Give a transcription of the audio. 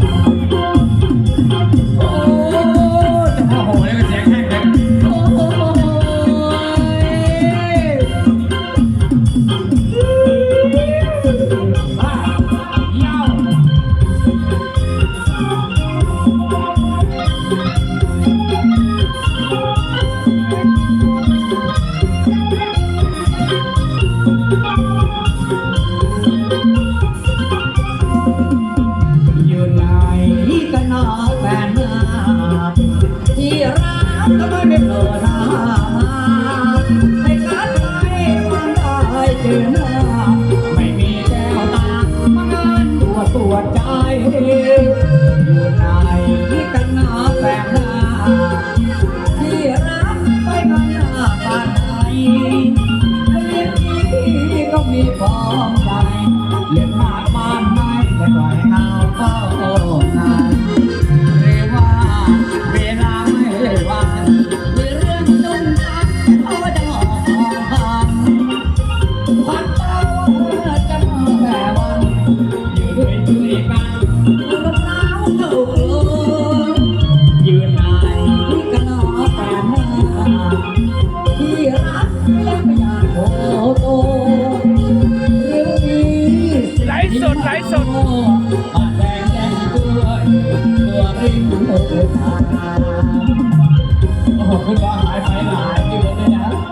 Thank you. อยู่ในกันหน้าแปลงที่รักไปกันหน้าปไหนเลี้ยงนี้ก็มีพร้มใจเลี้ยงมาก Oh, goodbye, high five, high five, you know that.